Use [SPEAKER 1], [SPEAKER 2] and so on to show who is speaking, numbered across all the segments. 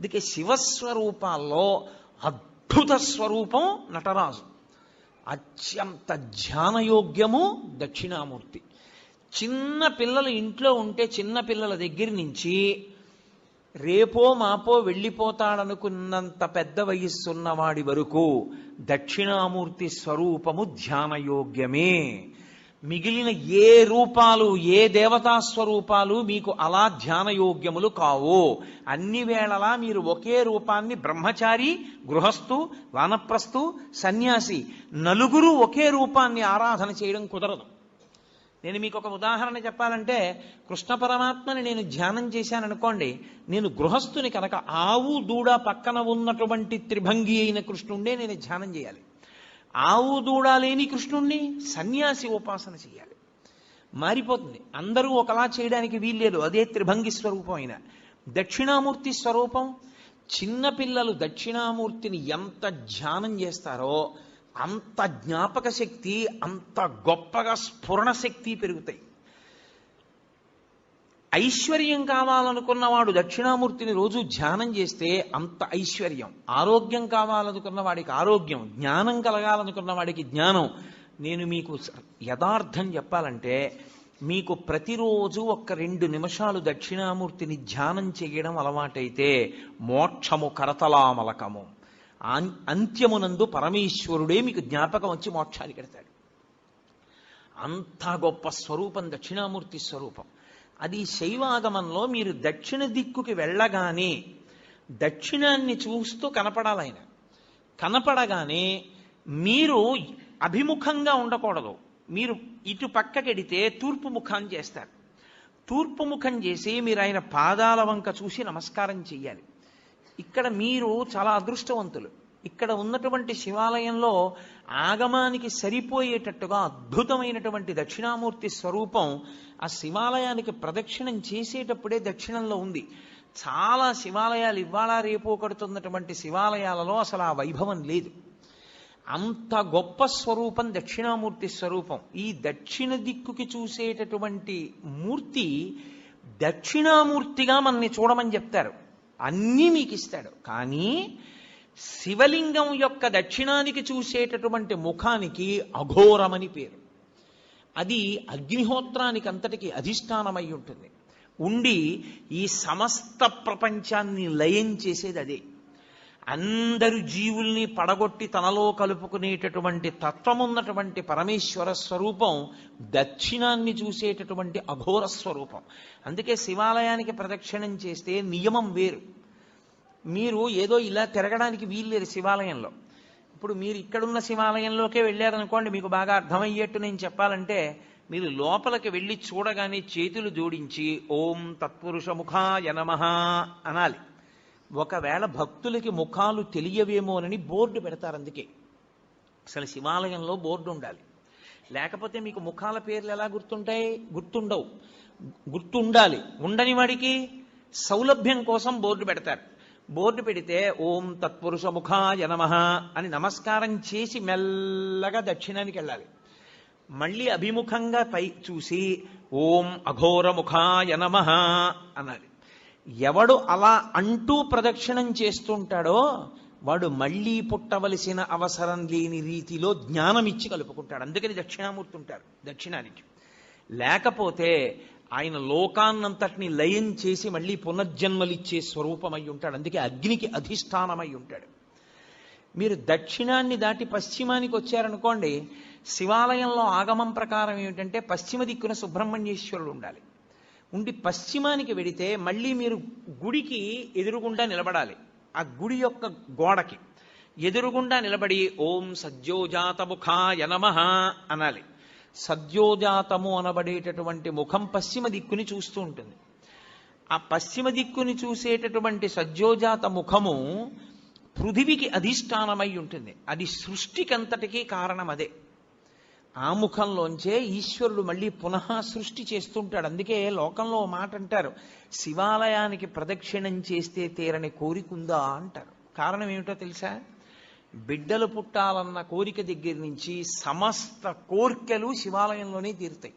[SPEAKER 1] అందుకే శివస్వరూపాల్లో అద్భుత స్వరూపం నటరాజు. అత్యంత ధ్యానయోగ్యము దక్షిణామూర్తి. చిన్న పిల్లలు ఇంట్లో ఉంటే చిన్న పిల్లల దగ్గర నుంచి రేపో మాపో వెళ్ళిపోతాడనుకున్నంత పెద్ద వయస్సున్నవాడి వరకు దక్షిణామూర్తి స్వరూపము ధ్యానయోగ్యమే. మిగిలిన ఏ రూపాలు ఏ దేవతా స్వరూపాలు మీకు అలా ధ్యానయోగ్యములు కావు. అన్ని వేళలా మీరు ఒకే రూపాన్ని బ్రహ్మచారి గృహస్థు వానప్రస్థు సన్యాసి నలుగురు ఒకే రూపాన్ని ఆరాధన చేయడం కుదరదు. నేను మీకు ఒక ఉదాహరణ చెప్పాలంటే కృష్ణ పరమాత్మని నేను ధ్యానం చేశాను అనుకోండి నేను గృహస్థుని కనుక ఆవు దూడ పక్కన ఉన్నటువంటి త్రిభంగి అయిన కృష్ణుండే నేను ధ్యానం చేయాలి. ఆవు దూడ లేని కృష్ణుణ్ణి సన్యాసి ఉపాసన చేయాలి మారిపోతుంది. అందరూ ఒకలా చేయడానికి వీల్లేదు. అదే త్రిభంగి స్వరూపం అయిన. దక్షిణామూర్తి స్వరూపం చిన్నపిల్లలు దక్షిణామూర్తిని ఎంత ధ్యానం చేస్తారో అంత జ్ఞాపక శక్తి అంత గొప్పగా స్ఫురణ శక్తి పెరుగుతాయి. ఐశ్వర్యం కావాలనుకున్నవాడు దక్షిణామూర్తిని రోజు ధ్యానం చేస్తే అంత ఐశ్వర్యం. ఆరోగ్యం కావాలనుకున్న వాడికి ఆరోగ్యం జ్ఞానం కలగాలనుకున్న వాడికి జ్ఞానం. నేను మీకు యథార్థం చెప్పాలంటే మీకు ప్రతిరోజు ఒక్క రెండు నిమిషాలు దక్షిణామూర్తిని ధ్యానం చేయడం అలవాటైతే మోక్షము కరతలామలకము. అంత్యమునందు పరమేశ్వరుడే మీకు జ్ఞాపకం వచ్చి మోక్షానికి పెడతాడు అంత గొప్ప స్వరూపం దక్షిణామూర్తి స్వరూపం. అది శైవాగమంలో మీరు దక్షిణ దిక్కుకి వెళ్ళగానే దక్షిణాన్ని చూస్తూ కనపడాలి ఆయన. కనపడగానే మీరు అభిముఖంగా ఉండకూడదు. మీరు ఇటు పక్కకెడితే తూర్పు ముఖం చేస్తారు. తూర్పు ముఖం చేసి మీరు ఆయన పాదాల వంక చూసి నమస్కారం చెయ్యాలి. ఇక్కడ మీరు చాలా అదృష్టవంతులు. ఇక్కడ ఉన్నటువంటి శివాలయంలో ఆగమానికి సరిపోయేటట్టుగా అద్భుతమైనటువంటి దక్షిణామూర్తి స్వరూపం ఆ శివాలయానికి ప్రదక్షిణం చేసేటప్పుడే దక్షిణంలో ఉంది. చాలా శివాలయాలు ఇవాళ రేపో కడుతున్నటువంటి శివాలయాలలో అసలు ఆ వైభవం లేదు. అంత గొప్ప స్వరూపం దక్షిణామూర్తి స్వరూపం. ఈ దక్షిణ దిక్కుకి చూసేటటువంటి మూర్తి దక్షిణామూర్తిగా మనల్ని చూడమని చెప్తారు. అన్నీ మీకు ఇస్తాడు. కానీ శివలింగం యొక్క దక్షిణానికి చూసేటటువంటి ముఖానికి అఘోరమని పేరు. అది అగ్నిహోత్రానికి అంతటికి అధిష్టానమై ఉంటుంది. ఉండి ఈ సమస్త ప్రపంచాన్ని లయం చేసేది అదే. అందరు జీవుల్ని పడగొట్టి తనలో కలుపుకునేటటువంటి తత్వమున్నటువంటి పరమేశ్వర స్వరూపం దక్షిణాన్ని చూసేటటువంటి అఘోర స్వరూపం. అందుకే శివాలయానికి ప్రదక్షిణం చేస్తే నియమం వేరు. మీరు ఏదో ఇలా తిరగడానికి వీల్లేదు శివాలయంలో. ఇప్పుడు మీరు ఇక్కడున్న శివాలయంలోకే వెళ్ళారనుకోండి మీకు బాగా అర్థమయ్యేట్టు నేను చెప్పాలంటే మీరు లోపలికి వెళ్ళి చూడగానే చేతులు జోడించి ఓం తత్పురుష ముఖాయ నమః అనాలి. ఒకవేళ భక్తులకి ముఖాలు తెలియవేమోనని బోర్డు పెడతారు అందుకే. అసలు శివాలయంలో బోర్డు ఉండాలి. లేకపోతే మీకు ముఖాల పేర్లు ఎలా గుర్తుంటాయి? గుర్తుండవు. గుర్తుండాలి. ఉండని వాడికి సౌలభ్యం కోసం బోర్డు పెడతారు. బోర్డు పెడితే ఓం తత్పురుష ముఖాయ నమ అని నమస్కారం చేసి మెల్లగా దక్షిణానికి వెళ్ళాలి. మళ్ళీ అభిముఖంగా పై చూసి ఓం అఘోర ముఖాయ నమ అనాలి. ఎవడు అలా అంటూ ప్రదక్షిణం చేస్తుంటాడో వాడు మళ్ళీ పుట్టవలసిన అవసరం లేని రీతిలో జ్ఞానం ఇచ్చి కలుపుకుంటాడు. అందుకని దక్షిణామూర్తి ఉంటారు దక్షిణానికి. లేకపోతే ఆయన లోకాన్నంతటిని లయం చేసి మళ్ళీ పునర్జన్మలిచ్చే స్వరూపమై ఉంటాడు. అందుకే అగ్నికి అధిష్టానమై ఉంటాడు. మీరు దక్షిణాన్ని దాటి పశ్చిమానికి వచ్చారనుకోండి శివాలయంలో ఆగమం ప్రకారం ఏమిటంటే పశ్చిమ దిక్కున సుబ్రహ్మణ్యేశ్వరుడు ఉండాలి. ఉండి పశ్చిమానికి వెడితే మళ్ళీ మీరు గుడికి ఎదురుగుండా నిలబడాలి. ఆ గుడి యొక్క గోడకి ఎదురుగుండా నిలబడి ఓం సద్యోజాతముఖాయ నమ అనాలి. సద్యోజాతము అనబడేటటువంటి ముఖం పశ్చిమ దిక్కుని చూస్తూ ఉంటుంది. ఆ పశ్చిమ దిక్కుని చూసేటటువంటి సద్యోజాత ముఖము పృథివికి అధిష్టానమై ఉంటుంది. అది సృష్టికంతటికీ కారణం అదే. ఆ ముఖంలోంచే ఈశ్వరుడు మళ్ళీ పునః సృష్టి చేస్తుంటాడు. అందుకే లోకంలో మాట అంటారు శివాలయానికి ప్రదక్షిణం చేస్తే తీరని కోరికుందా అంటారు. కారణం ఏమిటో తెలుసా? బిడ్డలు పుట్టాలన్న కోరిక దగ్గర నుంచి సమస్త కోర్కెలు శివాలయంలోనే తీరుతాయి.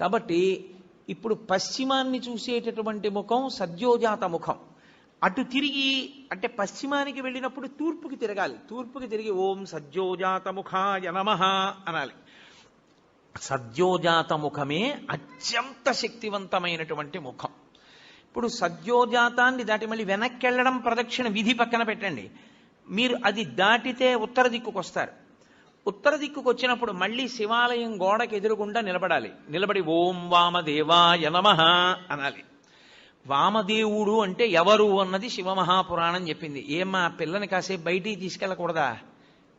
[SPEAKER 1] కాబట్టి ఇప్పుడు పశ్చిమాన్ని చూసేటటువంటి ముఖం సద్యోజాత ముఖం. అటు తిరిగి అంటే పశ్చిమానికి వెళ్ళినప్పుడు తూర్పుకి తిరగాలి. తూర్పుకి తిరిగి ఓం సద్యోజాత ముఖాయ నమః అనాలి. సద్యోజాత ముఖమే అత్యంత శక్తివంతమైనటువంటి ముఖం. ఇప్పుడు సద్యోజాతాన్ని దాటి మళ్ళీ వెనక్కి వెళ్ళడం ప్రదక్షిణ విధి పక్కన పెట్టండి. మీరు అది దాటితే ఉత్తర దిక్కుకు వస్తారు. ఉత్తర దిక్కుకు వచ్చినప్పుడు మళ్ళీ శివాలయం గోడకి ఎదురుగుండా నిలబడాలి. నిలబడి ఓం వామదేవాయ నమ అనాలి. వామదేవుడు అంటే ఎవరు అన్నది శివమహాపురాణం చెప్పింది. ఏమ్మా పిల్లని కాసేపు బయటికి తీసుకెళ్ళకూడదా?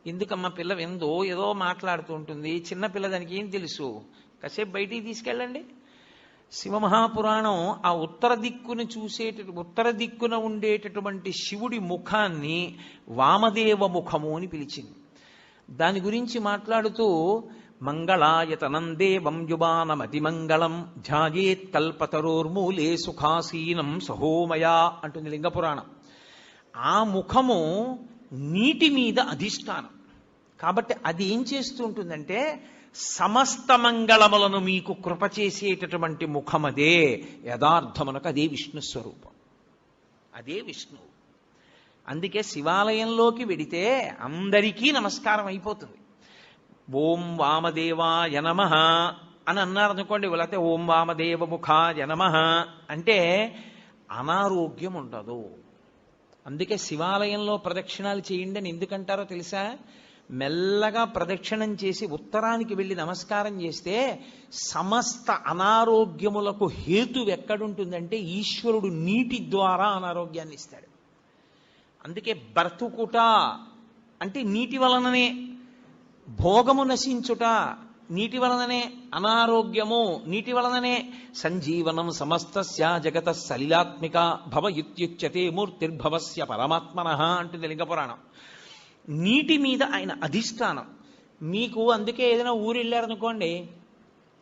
[SPEAKER 1] ఎందుకమ్మా పిల్ల ఎందో ఏదో మాట్లాడుతూ ఉంటుంది. చిన్న పిల్ల దానికి ఏం తెలుసు? కాసేపు బయటికి తీసుకెళ్ళండి. శివమహాపురాణం ఆ ఉత్తర దిక్కును చూసేట ఉత్తర దిక్కున ఉండేటటువంటి శివుడి ముఖాన్ని వామదేవ ముఖము అని పిలిచింది. దాని గురించి మాట్లాడుతూ మంగళాయతనం దేవం యుబానమతి మంగళం ధ్యాయేత్ కల్పతరోర్మూలే సుఖాసీనం సహోమయా అంటుంది లింగపురాణం. ఆ ముఖము నీటి మీద అధిష్టానం. కాబట్టి అది ఏం చేస్తూ ఉంటుందంటే సమస్త మంగళములను మీకు కృప చేసేటటువంటి ముఖమదే యథార్థమునకు అదే విష్ణు స్వరూపం. అదే విష్ణువు అందుకే శివాలయంలోకి వెడితే అందరికీ నమస్కారం అయిపోతుంది. ఓం వామదేవాయ నమ అని అన్నారు అనుకోండి లేకపోతే ఓం వామదేవ ముఖాయ నమ అంటే అనారోగ్యం ఉండదు. అందుకే శివాలయంలో ప్రదక్షిణాలు చేయండి అని ఎందుకంటారో తెలుసా? మెల్లగా ప్రదక్షిణం చేసి ఉత్తరానికి వెళ్ళి నమస్కారం చేస్తే సమస్త అనారోగ్యములకు హేతు ఎక్కడుంటుందంటే ఈశ్వరుడు నీటి ద్వారా అనారోగ్యాన్ని ఇస్తాడు. అందుకే బ్రతుకుట అంటే నీటి వలననే భోగము నశించుట నీటి వలననే అనారోగ్యము నీటి వలననే సంజీవనం సమస్తస్య జగత సలిలాత్మిక భవ ఇత్యుచ్యతే మూర్తిర్భవస్య పరమాత్మన అంటుంది లింగపురాణం. నీటి మీద ఆయన అధిష్టానం. మీకు అందుకే ఏదైనా ఊరు వెళ్ళారనుకోండి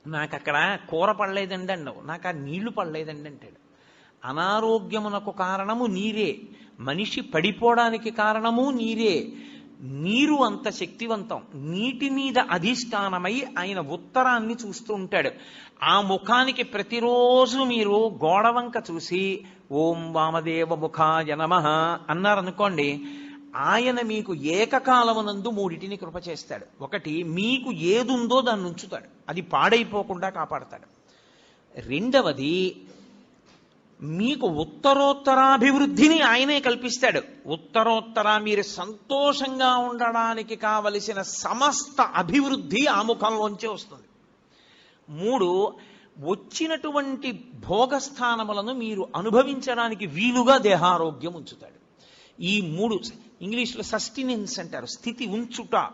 [SPEAKER 1] నాకు అక్కడ కూర పడలేదండి అండవు నాకు ఆ నీళ్ళు పడలేదండి అంటాడు. అనారోగ్యమునకు కారణము నీరే. మనిషి పడిపోవడానికి కారణము నీరే. నీరు అంత శక్తివంతం. నీటి మీద అధిష్టానమై ఆయన ఉత్తరాన్ని చూస్తూ ఉంటాడు. ఆ ముఖానికి ప్రతిరోజు మీరు గోడవంక చూసి ఓం వామదేవ ముఖాయ నమ అన్నారనుకోండి ఆయన మీకు ఏకకాలమునందు మూడిటిని కృప చేస్తాడు. ఒకటి మీకు ఏదుందో దాన్ని ఉంచుతాడు అది పాడైపోకుండా కాపాడతాడు. రెండవది మీకు ఉత్తరోత్తరాభివృద్ధిని ఆయనే కల్పిస్తాడు. ఉత్తరోత్తర మీరు సంతోషంగా ఉండడానికి కావలసిన సమస్త అభివృద్ధి ఆ ముఖంలోంచే వస్తుంది. మూడు వచ్చినటువంటి భోగస్థానములను మీరు అనుభవించడానికి వీలుగా దేహారోగ్యం ఉంచుతాడు. ఈ మూడు ఇంగ్లీష్లో సస్టినెన్స్ అంటారు స్థితి ఉంచుట.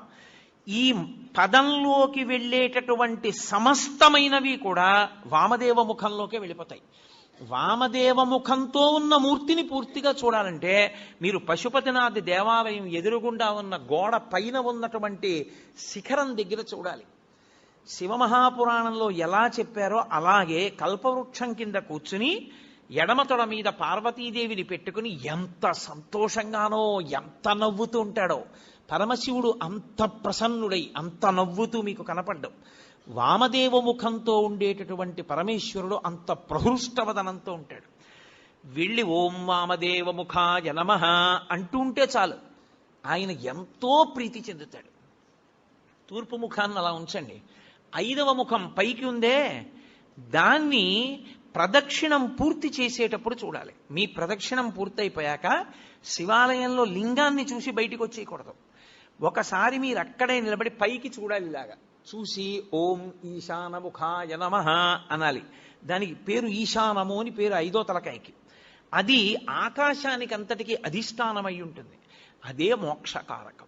[SPEAKER 1] ఈ పదంలోకి వెళ్ళేటటువంటి సమస్తమైనవి కూడా వామదేవ ముఖంలోకే వెళ్ళిపోతాయి. వామదేవ ముఖంతో ఉన్న మూర్తిని పూర్తిగా చూడాలంటే మీరు పశుపతినాథ్ దేవాలయం ఎదురుగుండా ఉన్న గోడ పైన ఉన్నటువంటి శిఖరం దగ్గర చూడాలి. శివమహాపురాణంలో ఎలా చెప్పారో అలాగే కల్పవృక్షం కింద కూర్చుని ఎడమతొడ మీద పార్వతీదేవిని పెట్టుకుని ఎంత సంతోషంగానో ఎంత నవ్వుతూ ఉంటాడో. పరమశివుడు అంత ప్రసన్నుడై అంత నవ్వుతూ మీకు కనపడ్డం. వామదేవ ముఖంతో ఉండేటటువంటి పరమేశ్వరుడు అంత ప్రహృష్టవదనంతో ఉంటాడు. వెళ్ళి ఓం వామదేవ ముఖాయ నమ అంటూ ఉంటే చాలు. ఆయన ఎంతో ప్రీతి చెందుతాడు. తూర్పు ముఖాన్ని అలా ఉంచండి. ఐదవ ముఖం పైకి ఉందే దాన్ని ప్రదక్షిణం పూర్తి చేసేటప్పుడు చూడాలి. మీ ప్రదక్షిణం పూర్తయిపోయాక శివాలయంలో లింగాన్ని చూసి బయటికి వచ్చేయకూడదు. ఒకసారి మీరు అక్కడే నిలబడి పైకి చూడాలి ఇలాగా. చూసి ఓం ఈశానముఖాయ నమ అనాలి. దానికి పేరు ఈశానము అని పేరు ఐదో తలకాయకి. అది ఆకాశానికి అంతటికి అధిష్టానమై ఉంటుంది. అదే మోక్షకారకం.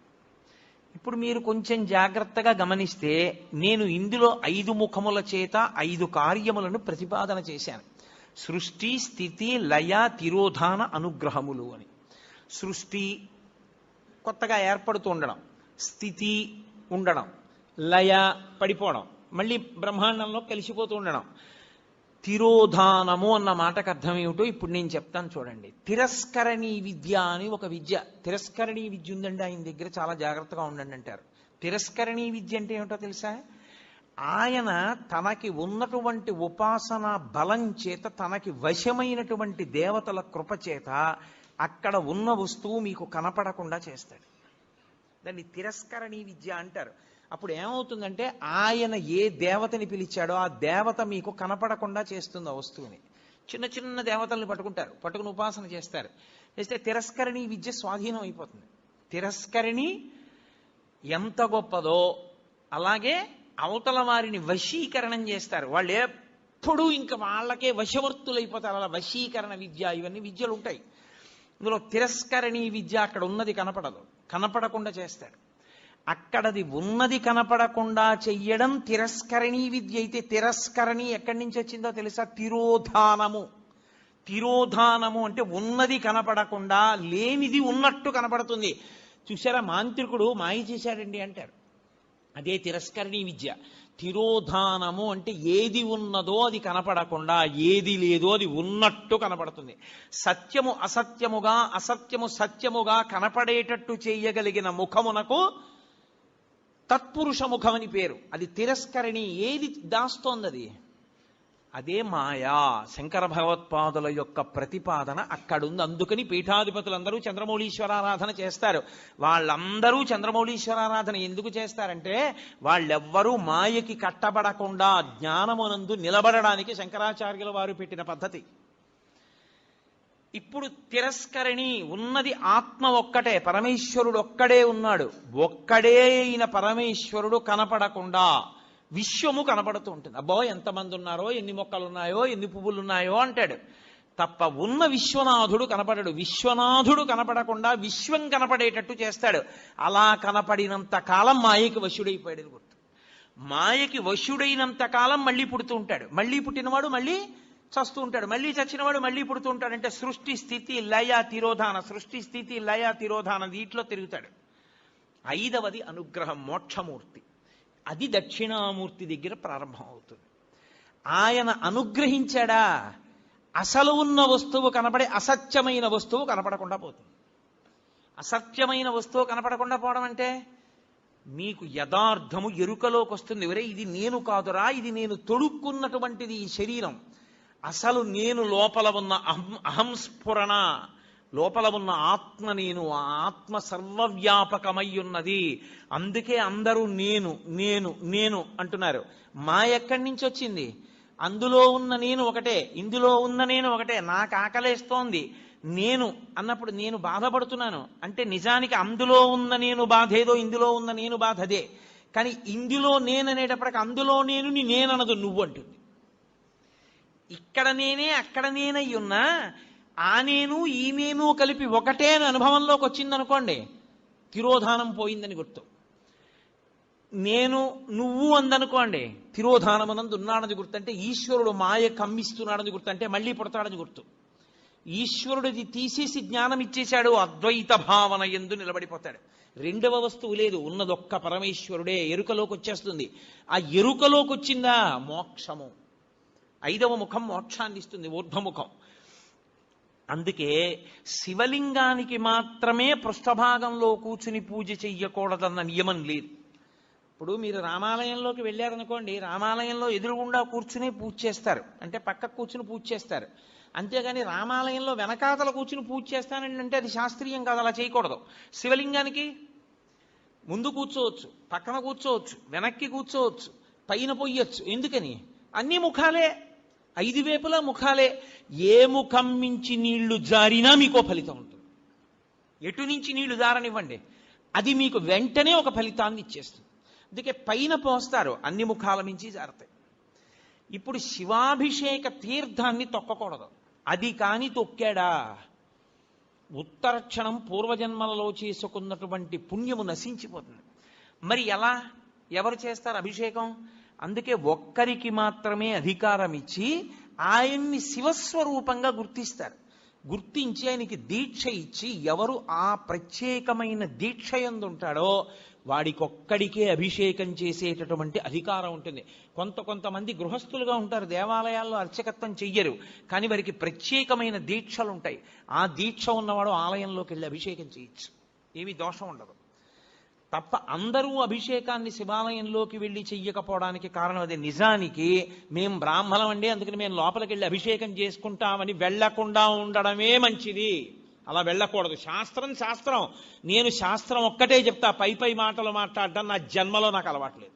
[SPEAKER 1] ఇప్పుడు మీరు కొంచెం జాగ్రత్తగా గమనిస్తే నేను ఇందులో ఐదు ముఖముల చేత ఐదు కార్యములను ప్రతిపాదన చేశాను. సృష్టి స్థితి లయ తిరోధాన అనుగ్రహములు అని. సృష్టి కొత్తగా ఏర్పడుతూ ఉండడం స్థితి ఉండడం లయ పడిపోవడం మళ్ళీ బ్రహ్మాండంలో కలిసిపోతూ ఉండడం తిరోధానము అన్న మాటకు అర్థం ఏమిటో ఇప్పుడు నేను చెప్తాను చూడండి. తిరస్కరణీ విద్య అని ఒక విద్య. తిరస్కరణీ విద్య ఉందండి ఆయన దగ్గర చాలా జాగ్రత్తగా ఉండండి అంటారు. తిరస్కరణీ విద్య అంటే ఏమిటో తెలుసా? ఆయన తనకి ఉన్నటువంటి ఉపాసన బలం చేత తనకి వశమైనటువంటి దేవతల కృప చేత అక్కడ ఉన్న వస్తువు మీకు కనపడకుండా చేస్తాడు. దాన్ని తిరస్కరణీ విద్య అంటారు. అప్పుడు ఏమవుతుందంటే ఆయన ఏ దేవతని పిలిచాడో ఆ దేవత మీకు కనపడకుండా చేస్తుంది ఆ వస్తువుని. చిన్న చిన్న దేవతల్ని పట్టుకుంటారు. పట్టుకుని ఉపాసన చేస్తారు. చేస్తే తిరస్కరణీ విద్య స్వాధీనం అయిపోతుంది. తిరస్కరణి ఎంత గొప్పదో అలాగే అవతల వారిని వశీకరణం చేస్తారు. వాళ్ళు ఎప్పుడూ ఇంకా వాళ్ళకే వశవర్తులైపోతారు. అలా వశీకరణ విద్య ఇవన్నీ విద్యలు ఉంటాయి ఇందులో తిరస్కరణీ విద్య అక్కడ ఉన్నది కనపడదు. కనపడకుండా చేస్తాడు. అక్కడది ఉన్నది కనపడకుండా చెయ్యడం తిరస్కరణీ విద్య అయితే తిరస్కరణి ఎక్కడి నుంచి వచ్చిందో తెలుసా? తిరోధానము. తిరోధానము అంటే ఉన్నది కనపడకుండా లేనిది ఉన్నట్టు కనపడుతుంది. చూసారా మాంత్రికుడు మాయ చేశాడండి అంటారు అదే తిరస్కరణీ విద్య. తిరోధానము అంటే ఏది ఉన్నదో అది కనపడకుండా ఏది లేదో అది ఉన్నట్టు కనపడుతుంది. సత్యము అసత్యముగా అసత్యము సత్యముగా కనపడేటట్టు చేయగలిగిన ముఖమునకు తత్పురుష అని పేరు. అది తిరస్కరణి. ఏది దాస్తోంది అదే మాయా. శంకర భగవత్పాదుల యొక్క ప్రతిపాదన అక్కడుంది. అందుకని పీఠాధిపతులందరూ చంద్రమౌళీశ్వరారాధన చేస్తారు. వాళ్ళందరూ చంద్రమౌళీశ్వరారాధన ఎందుకు చేస్తారంటే వాళ్ళెవ్వరూ మాయకి కట్టబడకుండా జ్ఞానమునందు నిలబడడానికి శంకరాచార్యుల వారు పెట్టిన పద్ధతి. ఇప్పుడు తిరస్కరణి ఉన్నది ఆత్మ ఒక్కటే పరమేశ్వరుడు ఒక్కడే ఉన్నాడు. ఒక్కడే అయిన పరమేశ్వరుడు కనపడకుండా విశ్వము కనపడుతూ ఉంటుంది. అబ్బో ఎంతమంది ఉన్నారో ఎన్ని మొక్కలు ఉన్నాయో ఎన్ని పువ్వులు ఉన్నాయో అంటాడు. తప్ప ఉన్న విశ్వనాథుడు కనపడడు. విశ్వనాథుడు కనపడకుండా విశ్వం కనపడేటట్టు చేస్తాడు. అలా కనపడినంత కాలం మాయకి వశుడైపోయాడు గుర్తు. మాయకి వశుడైనంత కాలం మళ్ళీ పుడుతూ ఉంటాడు. మళ్ళీ పుట్టినవాడు మళ్ళీ చస్తూ ఉంటాడు. మళ్ళీ చచ్చినవాడు మళ్ళీ పుడుతూ ఉంటాడు అంటే సృష్టి స్థితి లయ తిరోధాన. సృష్టి స్థితి లయ తిరోధాన దీంట్లో తిరుగుతాడు. ఐదవది అనుగ్రహం మోక్షమూర్తి. అది దక్షిణామూర్తి దగ్గర ప్రారంభం అవుతుంది. ఆయన అనుగ్రహించాడా? అసలు ఉన్న వస్తువు కనపడే అసత్యమైన వస్తువు కనపడకుండా పోతుంది. అసత్యమైన వస్తువు కనపడకుండా పోవడం అంటే మీకు యథార్థము ఎరుకలోకి వస్తుంది. ఒరే ఇది నేను కాదురా ఇది నేను తొడుక్కున్నటువంటిది ఈ శరీరం. అసలు నేను లోపల ఉన్న అహం అహంస్ఫురణ లోపల ఉన్న ఆత్మ నేను ఆత్మ సర్వవ్యాపకమై ఉన్నది అందుకే అందరూ నేను నేను నేను అంటున్నారు. మా ఎక్కడి నుంచి వచ్చింది? అందులో ఉన్న నేను ఒకటే ఇందులో ఉన్న నేను ఒకటే. నాకు ఆకలేస్తోంది నేను అన్నప్పుడు నేను బాధపడుతున్నాను. అంటే నిజానికి అందులో ఉన్న నేను బాధ ఏదో ఇందులో ఉన్న నేను బాధ అదే కానీ ఇందులో నేననేటప్పటికి అందులో నేను నేననదు నువ్వు అంటుంది. ఇక్కడ నేనే అక్కడ నేనై ఉన్నా ఆ నేను ఈ నేను కలిపి ఒకటే అని అనుభవంలోకి వచ్చిందనుకోండి తిరోధానం పోయిందని గుర్తు. నేను నువ్వు అందనుకోండి తిరోధానమనందు ఉన్నాడని గుర్తు అంటే ఈశ్వరుడు మాయ కమ్మిస్తున్నాడని గుర్తు అంటే మళ్ళీ పుడతాడని గుర్తు. ఈశ్వరుడిది తీసేసి జ్ఞానం ఇచ్చేశాడు అద్వైత భావన ఎందు నిలబడిపోతాడు. రెండవ వస్తువు లేదు ఉన్నదొక్క పరమేశ్వరుడే ఎరుకలోకి వచ్చేస్తుంది ఆ ఎరుకలోకి వచ్చిందా మోక్షము. ఐదవ ముఖం మోక్షాన్ని ఇస్తుంది ఊర్ధ్వముఖం అందుకే శివలింగానికి మాత్రమే పృష్ఠభాగంలో కూర్చుని పూజ చెయ్యకూడదన్న నియమం లేదు. ఇప్పుడు మీరు రామాలయంలోకి వెళ్ళారనుకోండి రామాలయంలో ఎదురుగుండా కూర్చుని పూజ చేస్తారు. అంటే పక్క కూర్చుని పూజ చేస్తారు. అంతేగాని రామాలయంలో వెనకాతల కూర్చుని పూజ చేస్తానండి అంటే అది శాస్త్రీయం కాదు అలా చేయకూడదు. శివలింగానికి ముందు కూర్చోవచ్చు పక్కన కూర్చోవచ్చు వెనక్కి కూర్చోవచ్చు పైన పొయ్యొచ్చు ఎందుకని? అన్ని ముఖాలే ఐదు వేపులా ముఖాలే. ఏ ముఖం మించి నీళ్ళు జారినా మీకో ఫలితం ఉంటుంది. ఎటు నుంచి నీళ్ళు జారనివ్వండి. అది మీకు వెంటనే ఒక ఫలితాన్ని ఇచ్చేస్తుంది. అందుకే పైన పోస్తారు అన్ని ముఖాల మించి జారుతాయి. ఇప్పుడు శివాభిషేక తీర్థాన్ని తొక్కకూడదు. అది కాని తొక్కాడా? ఉత్తర క్షణం పూర్వజన్మలలో చేసుకున్నటువంటి పుణ్యము నశించిపోతుంది. మరి ఎలా? ఎవరు చేస్తారు అభిషేకం? అందుకే ఒక్కరికి మాత్రమే అధికారం ఇచ్చి ఆయన్ని శివస్వరూపంగా గుర్తిస్తారు. గుర్తించి ఆయనకి దీక్ష ఇచ్చి ఎవరు ఆ ప్రత్యేకమైన దీక్ష ఎందుంటాడో వాడికొక్కడికే అభిషేకం చేసేటటువంటి అధికారం ఉంటుంది. కొంత కొంతమంది గృహస్థులుగా ఉంటారు దేవాలయాల్లో అర్చకత్వం చెయ్యరు కానీ వారికి ప్రత్యేకమైన దీక్షలు ఉంటాయి ఆ దీక్ష ఉన్నవాడు ఆలయంలోకి వెళ్ళి అభిషేకం చేయొచ్చు. ఏమీ దోషం ఉండదు. తప్ప అందరూ అభిషేకాన్ని శివాలయంలోకి వెళ్ళి చెయ్యకపోవడానికి కారణం అదే. నిజానికి మేం బ్రాహ్మణం అండి అందుకని మేము లోపలికి వెళ్ళి అభిషేకం చేసుకుంటామని వెళ్ళకుండా ఉండడమే మంచిది. అలా వెళ్ళకూడదు. శాస్త్రం శాస్త్రం. నేను శాస్త్రం ఒక్కటే చెప్తా. పై పై మాటలు మాట్లాడడం నా జన్మలో నాకు అలవాట్లేదు